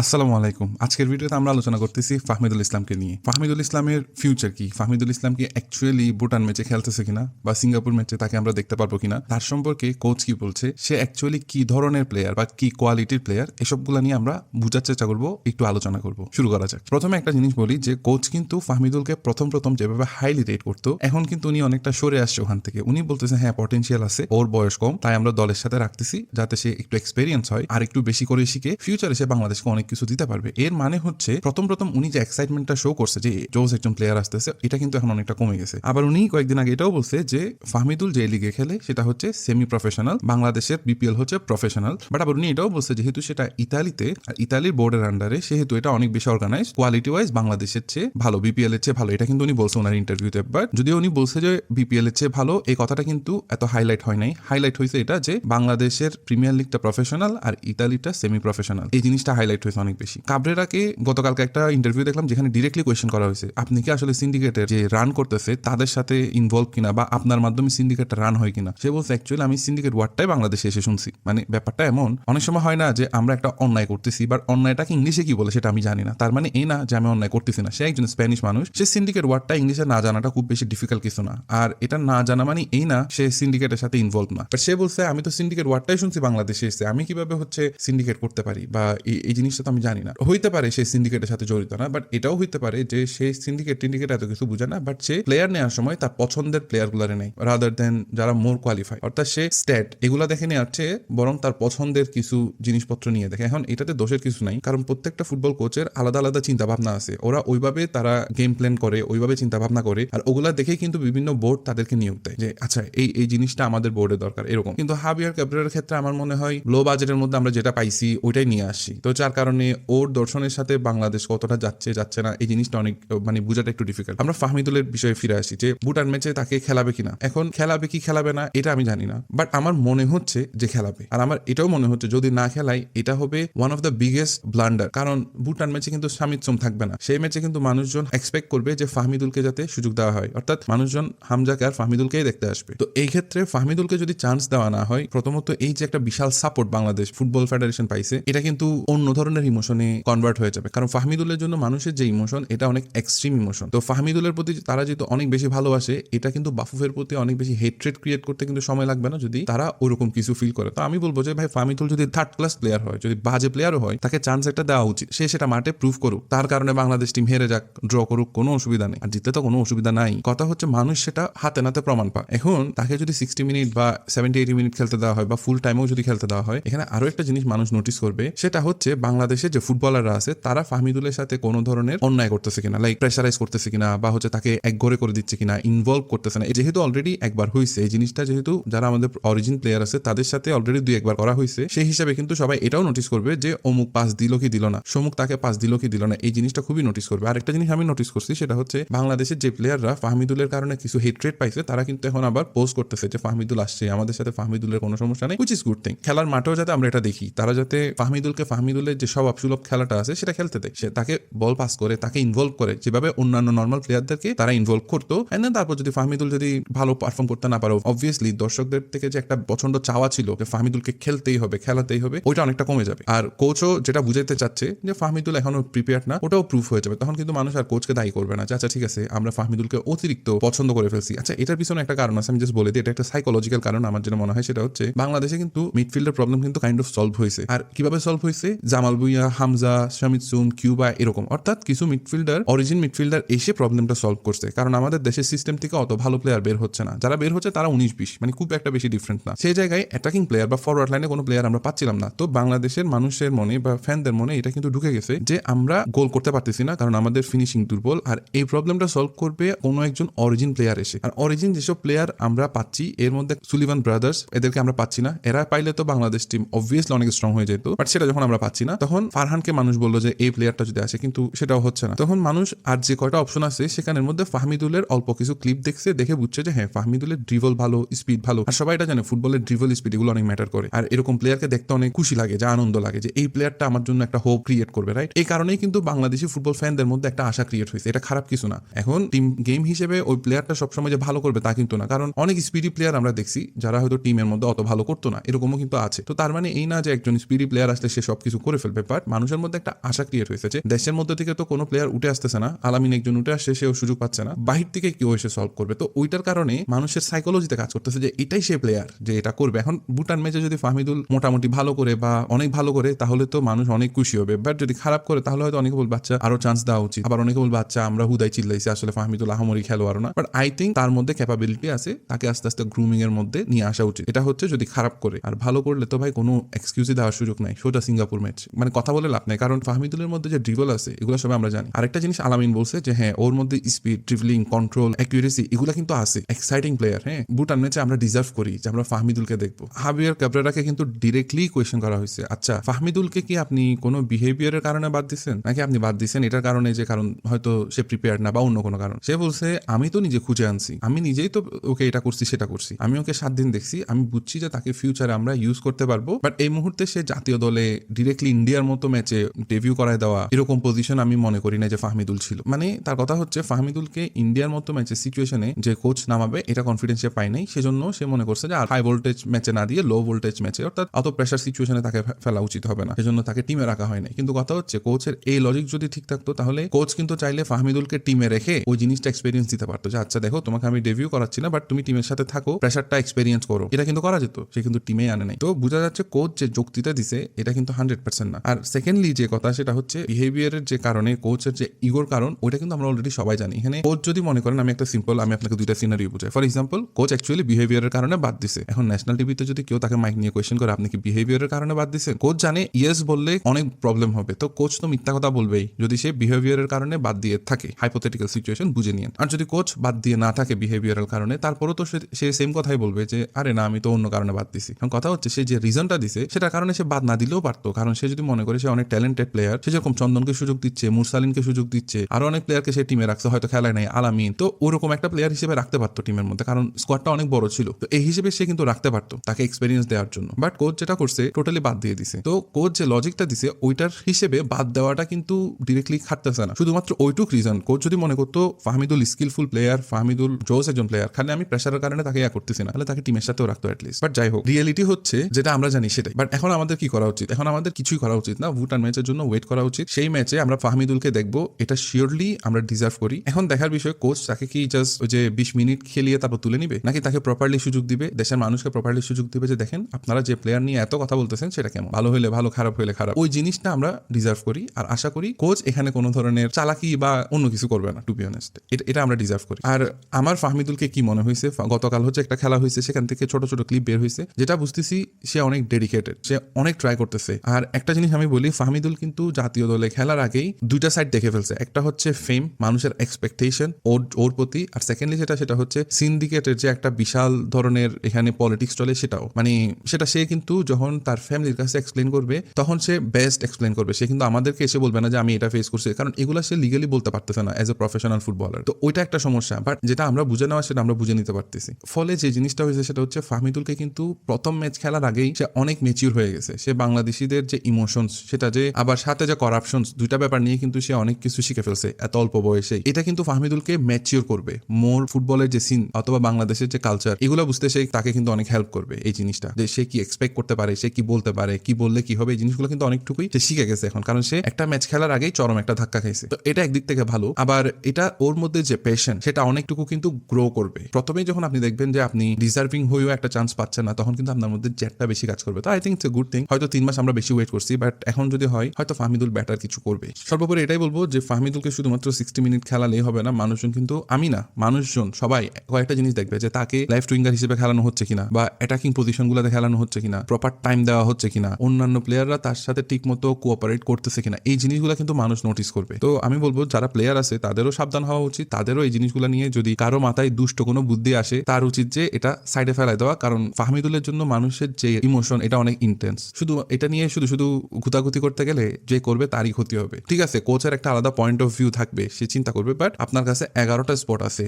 আসসালামু আলাইকুম। আজকের ভিডিওতে আমরা আলোচনা করতেছি ফাহমিদুল ইসলামকে নিয়ে। ফাহমিদুল ইসলামের ফিউচার কি? ফাহমিদুল ইসলাম কি অ্যাকচুয়ালি ভুটান ম্যাচে খেলতেছে কিনা বা সিঙ্গাপুর ম্যাচে তাকে আমরা দেখতে পারব কিনা, তার সম্পর্কে কোচ কি বলছে, সে অ্যাকচুয়ালি কি ধরনের প্লেয়ার বা কি কোয়ালিটির প্লেয়ার এসবগুলো নিয়ে আমরা বুঝার চেষ্টা করব, একটু আলোচনা করব। শুরু করা যাক। প্রথমে একটা জিনিস বলি যে কোচ কিন্তু ফাহমিদুলকে প্রথম প্রথম যেভাবে হাইলি রেট করতো, এখন কিন্তু উনি অনেকটা সরে আসছে ওখান থেকে। উনি বলতেছে হ্যাঁ পটেনশিয়াল আছে, ওর বয়স কম, তাই আমরা দলের সাথে রাখতেছি, যাতে সে একটু এক্সপেরিয়েন্স হয়, আর একটু বেশি করে শিখে ফিউচারে সে বাংলাদেশকে অনেক কিছু দিতে পারবে। এর মানে হচ্ছে, প্রথম প্রথম উনি যে এক্সাইটমেন্টটা শো করছে যে জোস একজন প্লেয়ার আসতেছে, এটা কিন্তু এখন অনেকটা কমে গেছে। আবার উনি কয়েকদিন আগে এটাও বলছে যে, ফাহমিদুল যে লিগে খেলে, সেটা হচ্ছে সেমি প্রফেশনাল বাংলাদেশের বিপিএল হচ্ছে প্রফেশনাল বাট আবার উনি এটাও বলছে, যেহেতু সেটা ইতালিতে, আর ইতালির বোর্ডের আন্ডারে সেহেতু এটা অনেক বেশি অর্গানাইজ কোয়ালিটি ওয়াইজ বাংলাদেশের চেয়ে ভালো বিপিএল এর চেয়ে ভালো, এটা কিন্তু উনি বলছে ওনার ইন্টারভিউতে বাট যদিও উনি বলছে যে বিপিএল এর চেয়ে ভালো, এই কথাটা কিন্তু এত হাইলাইট হয় নাই। হাইলাইট হয়েছে এটা যে, বাংলাদেশের প্রিমিয়ার লিগটা প্রফেশনাল আর ইতালিটা সেমি প্রফেশনাল এই জিনিসটা হাইলাইট হয়েছে। অনেক বেশি। কাবরেরাকে গতকালকে একটা ইন্টারভিউ দেখলাম যেখানে ডিরেক্টলি কোয়েশ্চেন করা হয়েছে, আপনি কি আসলে সিন্ডিকেটের যে রান করতেছে, তাদের সাথে ইনভলভ কিনা বা আপনার মাধ্যমে সিন্ডিকেটটা রান হয় কিনা? সে বলছে অ্যাকচুয়ালি আমি সিন্ডিকেট ওয়ার্ডটাই বাংলাদেশে এসে শুনছি। মানে ব্যাপারটা এমন, অনেক সময় হয় না যে আমরা একটা অন্যায় করতেছি বা অন্যায়টাকে ইংলিশে কি বলে সেটা আমি জানি না। তার মানে এই না যে আমি অন্যায় করতেছি না। সে একজন স্প্যানিশ মানুষ, সে সিন্ডিকেট ওয়ার্ডটা ইংলিশে না জানাটা খুব বেশি ডিফিকাল্ট কিছু না। আর এটা না জানা মানে এই না সে সিন্ডিকেটের সাথে ইনভলভ না। সে বলছে, আমি তো সিন্ডিকেট ওয়ার্ডটাই শুনছি, বাংলাদেশে এসে আমি কীভাবে হচ্ছে সিন্ডিকেট করতে পারি বা এই এই জিনিসটা তো আমি জানি না। হইতে পারে সে সিন্ডিকেটের সাথে জড়িত না বাট এটাও হইতে পারে যে সে সিন্ডিকেট টিন্ডিকেট এত কিছু বুঝে না বাট সে প্লেয়ার নেওয়ার সময় তার পছন্দের প্লেয়ার গুলারে নেই রাদার দেন যারা মোর কোয়ালিফাই অর্থাৎ সে স্ট্যাট এগুলা দেখে নেওয়ার চেয়ে বরং তার পছন্দের কিছু জিনিসপত্র নিয়ে দেখে। এখন এটাতে দোষের কিছু নাই, কারণ প্রত্যেকটা ফুটবল কোচের আলাদা আলাদা চিন্তা ভাবনা আছে। ওরা ওইভাবে তারা গেম প্ল্যান করে, ওইভাবে চিন্তা ভাবনা করে, আর ওগুলা দেখেই কিন্তু বিভিন্ন বোর্ড তাদেরকে নিয়োগ দেয় যে আচ্ছা এই এই জিনিসটা আমাদের বোর্ডে দরকার। এরকম। কিন্তু হাবিয়ার ক্যাপ্টারের ক্ষেত্রে আমার মনে হয় লো বাজেটের মধ্যে আমরা যেটা পাইছি, ওইটাই নিয়ে আসছি তো যার কারণে ওর দর্শনের সাথে বাংলাদেশ কতটা যাচ্ছে যাচ্ছে না, এই জিনিসটা অনেক মানে বোঝাটা একটু ডিফিকাল্ট আমরা ফাহমিদুলের বিষয়ে ফিরে আসি যে ভুটান ম্যাচে তাকে খেলাবে কিনা। এখন খেলাবে কি খেলাবে না, এটা আমি জানি না। বাট আমার মনে হচ্ছে যে খেলাবে। আর আমার এটাও মনে হচ্ছে যদি না খেলাই, এটা হবে one of the biggest blunder কারণ ভুটান ম্যাচে কিন্তু সামিৎসম থাকবে না। সেই ম্যাচে কিন্তু মানুষজন এক্সপেক্ট করবে যে ফাহমিদুলকে যাতে সুযোগ দেওয়া হয়। অর্থাৎ মানুষজন হামজাকে আর ফাহমিদুলকেই দেখতে আসবে। তো এই ক্ষেত্রে ফাহমিদুলকে যদি চান্স দেওয়া না হয়, প্রথমত এই যে একটা বিশাল সাপোর্ট বাংলাদেশ ফুটবল ফেডারেশন পাইছে, এটা কিন্তু অন্য ধরনের ইমোশনে কনভার্ট হয়ে যাবে। কারণ ফাহমিদুলের জন্য মানুষের যে ইমোশন এটা অনেক এক্সট্রিম ইমোশন তো ফাহমিদুলের প্রতি তারা যেহেতু অনেক বেশি ভালোবাসে, এটা কিন্তু বাফুফের প্রতি অনেক বেশি হেট্রেড ক্রিয়েট করতে কিন্তু সময় লাগবে না যদি তারা ওরকম কিছু ফিল করে। তো আমি বলব যে, ভাই, ফাহমিদুল যদি থার্ড ক্লাস প্লেয়ার হয়, যদি বাজে প্লেয়ারও হয়, তাকে চান্স একটা দেওয়া উচিত। সে সেটা মাঠে প্রুভ করুক। তার কারণে বাংলাদেশ টিম হেরে যাক ড্র করুক, কোনো অসুবিধা নেই। আর জিততে তো কোনো অসুবিধা নাই। কথা হচ্ছে মানুষ সেটা হাতে নাতে প্রমাণ পায়। এখন তাকে যদি সিক্সটি মিনিট বা সেভেন্টি এইটি মিনিট খেলতে দেওয়া হয় বা ফুল টাইমেও যদি খেলতে দেওয়া হয়, এখানে আরও একটা জিনিস মানুষ নোটিস করবে, সেটা হচ্ছে বাংলাদেশে যে ফুটবলাররা আছে, তারা ফাহমিদুলের সাথে কোনো ধরনের অন্যায় করতেছে কিনা লাইক প্রেশারাইজ করতেছে কিনা, বা হচ্ছে তাকে এক ঘরে করে দিচ্ছে কিনা ইনভলভ করতেছে না। যেহেতু অলরেডি একবার হয়েছে এই জিনিসটা যেহেতু যারা আমাদের অরিজিন প্লেয়ার আছে, তাদের সাথে অলরেডি দুই একবার করা হয়েছে সেই হিসাবে কিন্তু সবাই এটাও নোটিস করবে যে অমুক পাস দিল কি দিল না, সমুক তাকে পাস দিল কি দিল না, এই জিনিসটা খুবই নোটিস করবে। আর একটা জিনিস আমি নোটিস করছি, সেটা হচ্ছে বাংলাদেশের যে প্লেয়াররা ফাহমিদুলের কারণে কিছু হেট্রেট পাইছে, তারা কিন্তু এখন আবার পোস্ট করতেছে যে ফাহমিদুল আসছে, আমাদের সাথে ফাহমিদুলের কোনো সমস্যা নেই ইস গুড থিং খেলার মাঠেও যাতে আমরা এটা দেখি, তারা যাতে ফাহমিদুলকে ফাহমিদুলের যে স্বভাব সুলভ খেলাটা আছে, সেটা খেলতে দেয়। সে তাকে বল পাস করে, তাকে ইনভলভ করে, যেভাবে অন্যান্য নর্মাল প্লেয়ারদেরকে তারা ইনভলভ করতো। এন্ড তারপর যদি ফাহমিদুল যদি ভালো পারফর্ম করতে না পারো অবভিয়াসলি দর্শকদের থেকে যে একটা পছন্দ চাওয়া ছিল যে ফাহমিদুলকে খেলতেই হবে, খেলাতেই হবে, ওইটা অনেকটা কমে যাবে। আর কোচও যেটা বুঝাইতে চাচ্ছে যে ফাহমিদুল এখনও প্রিপেয়ার না, ওটাও প্রুফ হয়ে যাবে। তখন কিন্তু মানুষ আর কোচকে দায়ী করবে না আচ্ছা ঠিক আছে, আমরা ফাহমিদুলকে অতিরিক্ত পছন্দ করে ফেলছি। আচ্ছা এটার পিছনে একটা কারণ আছে, আমি জাস্ট বলে দিই, এটা একটা সাইকোলজিক্যাল কারণ আমার যেটা মনে হয়, সেটা হচ্ছে বাংলাদেশে কিন্তু মিডফিল্ডের প্রবলেম কিন্তু কাইন্ড অফ সলভ হয়েছে। আর কীভাবে সলভ হয়েছে? জামাল ভুইয়া হামজা শামিদ সুম কিউবা এরকম। অর্থাৎ কিছু মিডফিল্ডার অরিজিন মিডফিল্ডার এসে প্রবলেমটা সলভ করছে। কারণ আমাদের দেশের সিস্টেম থেকে অত ভালো প্লেয়ার বের হচ্ছে না। যারা বের হচ্ছে তারা উনিশ বিশ মানে খুব একটা বেশি ডিফারেন্ট না। সেই জায়গায় অ্যাটাকিং প্লেয়ার বা ফরওয়ার্ড লাইনে কোনো প্লেয়ার আমরা পাচ্ছিলাম না। তো বাংলাদেশের মানুষের মনে বা ফ্যানদের মনে এটা কিন্তু ঢুকে গেছে যে আমরা গোল করতে পারতেছি না, কারণ আমাদের ফিনিশিং দুর্বল। আর এই প্রবলেমটা সলভ করবে কোনো একজন অরিজিন প্লেয়ার এসে। আর অরিজিন যেসব প্লেয়ার আমরা পাচ্ছি, এর মধ্যে সুলিভান ব্রাদার্স এদেরকে আমরা পাচ্ছি না। এরা পাইলে তো বাংলাদেশ টিম অবভিয়াসলি অনেক স্ট্রং হয়ে যেত। বাট সেটা যখন আমরা পাচ্ছি না, তখন ফারহানকে মানুষ বলল যে, এই প্লেয়ারটা যদি আসে, কিন্তু সেটাও হচ্ছে না। তখন মানুষ, আর যে কয়টা অপশন আছে, সেখানের মধ্যে ফাহমিদুলের অল্প কিছু ক্লিপ দেখছে, দেখে বুঝছে যে হ্যাঁ ফাহমিদুলের ড্রিভল ভালো স্পিড ভালো। আর সবাই এটা জানে ফুটবলের ড্রিভল স্পিড এগুলো অনেক ম্যাটার করে। আর এরকম প্লেয়ারকে দেখতে অনেক খুশি লাগে, যে আনন্দ লাগে যে, এই প্লেয়ারটা আমার জন্য একটা হোপ ক্রিয়েট করবে রাইট এই কারণেই কিন্তু বাংলাদেশি ফুটবল ফ্যানদের মধ্যে একটা আশা ক্রিয়েট হয়েছে। এটা খারাপ কিছু না। এখন টিম গেম হিসেবে ওই প্লেয়ারটা সবসময় যে ভালো করবে তা কিন্তু না। কারণ অনেক স্পিডি প্লেয়ার আমরা দেখছি, যারা হয়তো টিমের মধ্যে অত ভালো করতো না, এরকমও কিন্তু আছে। তো তার মানে এই না যে একজন স্পিডি প্লেয়ার আসলে সে সবকিছু করে ফেলবে বাট মানুষের মধ্যে একটা আশা ক্রিয়েট হয়েছে যে দেশের মধ্যে থেকে তো কোনো প্লেয়ার উঠে আসতেছে না, আলামিন একজন উঠে আসছে, সেও সুযোগ পাচ্ছে না, বাহির থেকে কেউ এসে সলভ করবে। তো ওইটার কারণে মানুষের সাইকোলজিতে কাজ করতেছে যে এটাই সে প্লেয়ার যে এটা করবে। এখন ভুটান ম্যাচে যদি ফাহমিদুল মোটামুটি ভালো করে বা অনেক ভালো করে, তাহলে তো মানুষ অনেক খুশি হবে। বাট যদি খারাপ করে, তাহলে হয়তো অনেকে বলবে আচ্ছা আরও চান্স দেওয়া উচিত। আবার অনেকে বলবে আচ্ছা আমরা হুদাই চিল্লাইছি, আসলে ফাহমিদুল আহমরি খেলোয়াড় না। বাট আই থিঙ্ক তার মধ্যে ক্যাপাবিলিটি আছে, তাকে আস্তে আস্তে গ্রুমিং এর মধ্যে নিয়ে আসা উচিত। এটা হচ্ছে যদি খারাপ করে। আর ভালো করলে তো ভাই কোনো এক্সকিউজই দেওয়ার সুযোগ নাই। সোজা সিঙ্গাপুর ম্যাচ মানে কথা বলে লাভ নাই। কারণ ফাহমিদুলের মধ্যে যে ড্রিবল আছে, এগুলো সবাই আমরা জানি। আরেকটা জিনিস আলামিন বলছে যে হ্যাঁ ওর মধ্যে স্পিড ড্রিবলিং কন্ট্রোল অ্যাকুরেসি এগুলো কিন্তু আছে। এক্সাইটিং প্লেয়ার হ্যাঁ? ভুটান ম্যাচে আমরা ডিজার্ভ করি যে, আমরা ফাহমিদুলকে দেখব। হাবিয়ার ক্যাবরেরাকে কিন্তু ডিরেক্টলি কোয়েশ্চেন করা হয়েছে। আচ্ছা ফাহমিদুলকে কি আপনি কোনো বিহেভিয়ারের কারণে বাদ দিচ্ছেন নাকি আপনি বাদ দিচ্ছেন এটার কারণে যে, কারণ হয়তো সে প্রিপেয়ার না বা অন্য কোনো কারণ? সে বলছে, আমি তো নিজে খুঁজে আনছি। আমি নিজেই তো ওকে এটা করছি, সেটা করছি। আমি ওকে সাত দিন দেখছি। আমি বুঝছি যে, তাকে ফিউচারে আমরা ইউজ করতে পারব। বাট এই মুহূর্তে সে জাতীয় দলে ডিরেক্টলি ইন্ডিয়ার মতো ম্যাচে ডেবিউ করায় দেওয়া এরকম পজিশন আমি মনে করি না যে ফাহমিদুল ছিল। মানে তার কথা হচ্ছে, ফাহমিদুলকে ইন্ডিয়ার মতো ম্যাচে সিচুয়েশনে যে কোচ নামাবে, এটা কনফিডেন্স সে পায় নাই। সেজন্য সে মনে করছে যে, আর হাই ভোল্টেজ ম্যাচে না দিয়ে লো ভোল্টেজ ম্যাচে অর্থাৎ অত প্রেশার সিচুয়েশনে তাকে ফেলা উচিত হবে না। সেজন্য তাকে টিমে রাখা হয় নাই। কিন্তু কথা হচ্ছে কোচের এই লজিক যদি ঠিক থাকতো, তাহলে কোচ কিন্তু চাইলে ফাহমিদুলকে টিমে রেখে ওই জিনিসটা এক্সপিরিয়েন্স দিতে পারতো। যে আচ্ছা দেখো, তোমাকে আমি ডেভিউ করাচ্ছি না বাট তুমি টিমের সাথে থাকো প্রেশারটা এক্সপিরিয়েন্স করো। এটা কিন্তু করা যেত, সে কিন্তু টিমেই আনে নাই। তো বোঝা যাচ্ছে কোচ যে যুক্তিটা দিছে, এটা কিন্তু হান্ড্রেড পার্সেন্ট না। আর সেকেন্ডলি যে কথা সেটা হচ্ছে বিহেভিয়ারের যে কারণে কোচের যে ইগোর কারণ, ওইটা কিন্তু আমরা অলরেডি সবাই জানি। এখানে কোচ যদি মনে করেন, আমি একটা সিম্পল আমি আপনাকে দুইটা সিনারি বুঝাই। ফর এক্সাম্পল কোচ অ্যাকচুয়ালি বিহেভিয়ারের কারণে বাদ দিছে। এখন ন্যাশনাল টিভিতে যদি কেউ তাকে মাইক নিয়ে কোয়েশ্চেন করে, আপনি কি বিহেভিয়ারের কারণে বাদ দিছেন? কোচ জানে ইয়েস বললে অনেক প্রবলেম হবে। তো কোচ তো মিথ্যা কথা বলবেই, যদি সে বিহেভিয়ারের কারণে বাদ দিয়ে থাকে হাইপোথেটিক্যাল সিচুয়েশন বুঝে নিন আর যদি কোচ বাদ দিয়ে না থাকে বিহেভিয়ারাল কারণে, তারপরও তো সে সেম কথাই বলবে যে, আরে না, আমি তো অন্য কারণে বাদ দিছি। এখন কথা হচ্ছে, সে যে রিজনটা দিছে, সেটার কারণে সে বাদ না দিলেও পারতো। কারণ সে যদি মনে করে সে অনেক ট্যালেন্টেড প্লেয়ার সে যেরকম চন্দনকে সুযোগ দিচ্ছে মুরসালিনকে সুযোগ দিচ্ছে, আরও অনেক প্লেয়ারকে সে টিমে রাখছে, হয়তো খেলায় নাই, আলামিন। তো ওরকম একটা প্লেয়ার হিসেবে রাখতে পারতো টিমের মধ্যে, কারণ স্কোয়াডটা অনেক বড় ছিল। তো এই হিসেবে সে কিন্তু রাখতে পারতো, তাকে এক্সপিরিয়েন্স দেওয়ার জন্য। বাট কোচ যেটা করছে টোটালি বাদ দিয়ে দিছে। তো কোচ যে লজিকটা দিছে, ওইটার হিসেবে বাদ দেওয়াটা কিন্তু ডিরেক্টলি খাটতেছে না। শুধুমাত্র ওইটুক রিজন কোচ যদি মনে করতো, ফাহমিদুল স্কিলফুল প্লেয়ার ফাহমিদুল জোস একজন প্লেয়ার খালি আমি প্রেশারের কারণে তাকে ইয়া করতেছি না, তাহলে তাকে টিমের সাথেও রাখতো অ্যাটলিস্ট বাট যাই হোক রিয়েলিটি হচ্ছে, যেটা আমরা জানি সেটাই। বাট এখন আমাদের কি করা উচিত? এখন আমাদের কিছুই করা উচিত না, ভুটান ম্যাচের জন্য ওয়েট করা উচিত। সেই ম্যাচে আমরা ফাহমিদুলকে দেখব, এটা শিওরলি আমরা ডিজার্ভ করি। এখন দেখার বিষয় কোচ তাকে কি জাস্ট ওই যে বিশ মিনিট খেলিয়ে তারপর তুলে নিবে? নাকি তাকে প্রপারলি সুযোগ দিবে? দেশের মানুষকে প্রপারলি সুযোগ দিবে যে দেখেন, আপনারা যে প্লেয়ার নিয়ে এত কথা বলতেছেন, সেটা কেমন? ভালো হলে ভালো, খারাপ হলে খারাপ। ওই জিনিসটা আমরা ডিজার্ভ করি। আর আশা করি কোচ এখানে কোনো ধরনের চালাকি বা অন্য কিছু করবে না টু বি অনেস্ট এটা আমরা ডিজার্ভ করি। আর আমার ফাহমিদুলকে কি মনে হয়েছে গতকাল হচ্ছে একটা খেলা হয়েছে, সেখান থেকে ছোট ছোট ক্লিপ বের হয়েছে, যেটা বুঝতেছি সে অনেক ডেডিকেটেড সে অনেক ট্রাই করতেছে। আর একটা জিনিস আমি বলি, ফাহমিদুল কিন্তু জাতীয় দলে খেলার আগেই দুইটা সাইড দেখে ফেলছে। একটা হচ্ছে ফেম মানুষের এক্সপেকটেশন ওর ওর প্রতি। আর সেকেন্ডলি যেটা, সেটা হচ্ছে সিন্ডিকেটের যে একটা বিশাল ধরনের এখানে পলিটিক্স চলে, সেটাও। মানে সেটা সে কিন্তু যখন তার ফ্যামিলির কাছে এক্সপ্লেন করবে, তখন সে বেস্ট এক্সপ্লেন করবে। সে কিন্তু আমাদেরকে এসে বলবে না যে, আমি এটা ফেস করছি। কারণ এগুলো সে লিগালি বলতে পারতেছে না অ্যাজ এ প্রফেশনাল ফুটবলার তো ওইটা একটা সমস্যা। বাট যেটা আমরা বুঝে নেওয়া, সেটা আমরা বুঝে নিতে পারতেছি। ফলে যে জিনিসটা হয়েছে, সেটা হচ্ছে ফাহমিদুলকে কিন্তু প্রথম ম্যাচ খেলার আগেই সে অনেক মেচিউর হয়ে গেছে। সে বাংলাদেশিদের যে ইমোশনস সেটা যে, আবার সাথে যে করাপশনস দুইটা ব্যাপার নিয়ে কিন্তু সে অনেক কিছু শিখে ফেলছে, এত অল্প বয়সে এটা কিন্তু ফাহমিদুলকে ম্যাচিওর করবে। মোর ফুটবলের যে সিন অথবা বাংলাদেশের যে কালচার এগুলো বুঝতে সে তাকে কিন্তু অনেক হেল্প করবে এই জিনিসটা। যে সে কি এক্সপেক্ট করতে পারে, সে কি বলতে পারে, কি বললে কি হবে, এই জিনিসগুলো কিন্তু অনেকটুকুই সে শিখে গেছে এখন। কারণ সে একটা ম্যাচ খেলার আগেই চরম একটা ধাক্কা খাইছে। তো এটা একদিক থেকে ভালো। আবার এটা ওর মধ্যে যে পেশেন্ট সেটা অনেকটুকু কিন্তু গ্রো করবে। প্রথমেই যখন আপনি দেখবেন যে আপনি ডিজার্ভিং হয়েও একটা চান্স পাচ্ছেন না, তখন কিন্তু আপনার মধ্যে জেটটা বেশি কাজ করবে। তো I think it's a good thing হয়তো তিন মাস আমরা বেশি ওয়েট করছি বাট এখন যদি হয়, হয়তো ফাহমিদুল ব্যাটার কিছু করবে। সর্বোপরি এটাই বলব যে, ফাহমিদুলকে শুধুমাত্র সিক্সটি মিনিট খেলালেই হবে না, মানুষজন কিন্তু আমি না, মানুষজন, সবাই কয়েকটা জিনিস দেখবে যে, তাকে লাইফ টুইঙ্গার হিসেবে খেলানো হচ্ছে কিনা, বা অ্যাটাকিং পজিশন পজিশনগুলোতে খেলানো হচ্ছে কিনা প্রপার টাইম দেওয়া হচ্ছে কিনা, অন্যান্য প্লেয়াররা তার সাথে ঠিক মতো কোঅপারেট করতেছে কিনা, এই জিনিসগুলো কিন্তু মানুষ নোটিস করবে। তো আমি বলব, যারা প্লেয়ার আছে, তাদেরও সাবধান হওয়া উচিত, তাদেরও এই জিনিসগুলো নিয়ে যদি কারও মাথায় দুষ্ট কোনো বুদ্ধি আসে, তার উচিত যে, এটা সাইডে ফেলাই দেওয়া, কারণ ফাহমিদুলের জন্য মানুষের যে ইমোশন এটা অনেক ইন্টেন্স শুধু এটা নিয়ে শুধু শুধু গুতাগুতি করতে গেলে যে করবে তারই ক্ষতি হবে। ঠিক আছে কোচের একটা আলাদা পয়েন্ট অফ ভিউ থাকবে, সে চিন্তা করবে বাট আপনার কাছে এগারোটা স্পট আছে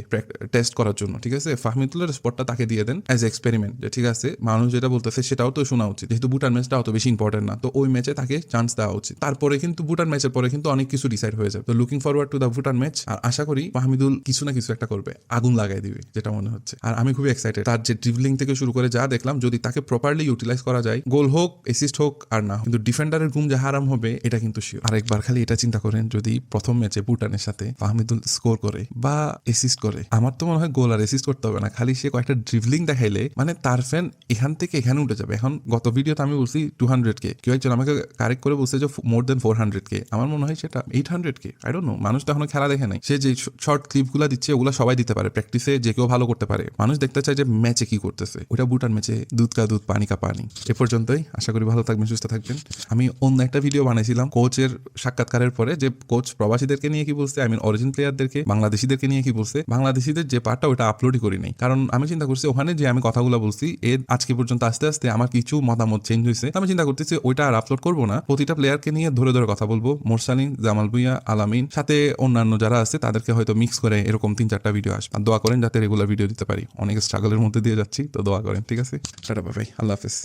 টেস্ট করার জন্য, ঠিক আছে? ফাহমিদুলের স্পটটা তাকে দিয়ে দেন অ্যাজ এক্সপেরিমেন্ট যে ঠিক আছে, মানুষ যেটা বলতেছে সেটাও তো শোনা উচিত, যেহেতু ভুটান ম্যাচটা অত বেশি ইম্পর্টেন্ট না, তো ওই ম্যাচে তাকে চান্স দেওয়া উচিত। তারপরে কিন্তু ভুটান ম্যাচের পরে কিন্তু অনেক কিছু ডিসাইড হয়ে যাবে। তো looking forward to the Bhutan match আর আশা করি মাহমিদুল কিছু না কিছু একটা করবে, আগুন লাগাই দিবে, যেটা মনে হচ্ছে। আর আমি খুবই এক্সাইটেড তার যে ড্রিবলিং থেকে শুরু করে যা দেখলাম, যদি তাকে প্রপারলি ইউটিলাইজ করা যায় গোল হোক অ্যাসিস্ট হোক, আর না, কিন্তু ডিফেন্ডারের এবারের ঘুম যে হারাম হবে, এটা কিন্তু শিওর আরেকবার খালি এটা চিন্তা করেন, যদি প্রথম ম্যাচে ভুটানের সাথে ফাহমিদুল স্কোর করে বা এসিস্ট করে, আমার তো মনে হয় গোল আর এসিস্ট করতে হবে না। খালি সে কয়েকটা ড্রিভলিং দেখাইলে মানে তার ফ্যান এখান থেকে এখানে উঠে যাবে। এখন গত ভিডিওতে আমি বলছি টু হান্ড্রেড কে কেউ একজন আমাকে কারেক্ট করে বলছে যে মোর দেন ফোর হান্ড্রেড কে আমার মনে হয় সেটা eight hundred K I don't know মানুষ তো এখনও খেলা দেখে নাই। সে যে শর্ট ক্লিপগুলো দিচ্ছে, ওগুলো সবাই দিতে পারে। প্র্যাকটিসে যে কেউ ভালো করতে পারে। মানুষ দেখতে চায় যে ম্যাচে কি করতেছে। ওটা ভুটান ম্যাচে দুধ কা দুধ, পানি কা পানি। এ পর্যন্তই। আশা করি ভালো থাকবেন, সুস্থ থাকবেন। আমি অন্য একটা ভিডিও বানাইছিলাম কোচের সাক্ষাৎকারের পরে, যে কোচ প্রবাসীদেরকে নিয়ে কি বলছে আই মিন অরিজিন প্লেয়ারদেরকে বাংলাদেশিদেরকে নিয়ে কি বলছে, বাংলাদেশিদের যে পার্টটা ওটা আপলোডই করি নাই। কারণ আমি চিন্তা করছি, ওখানে যে আমি কথাগুলো বলছি এর আজকে পর্যন্ত আস্তে আস্তে আমার কিছু মতামত চেঞ্জ হয়েছে আমি চিন্তা করতেছি, ওইটা আর আপলোড করব না। প্রতিটা প্লেয়ারকে নিয়ে ধরে ধরে কথা বলব। মোরসালিন, জামাল ভুইয়া, আলামিন, সাথে অন্যান্য যারা আছে, তাদেরকে হয়তো মিক্স করে এরকম তিন চারটা ভিডিও আসবে। আর দোয়া করেন যাতে রেগুলার ভিডিও দিতে পারি। অনেক স্ট্রাগলের মধ্যে দিয়ে যাচ্ছি, তো দোয়া করেন, ঠিক আছে? টাটা আল্লাহ হাফেজ।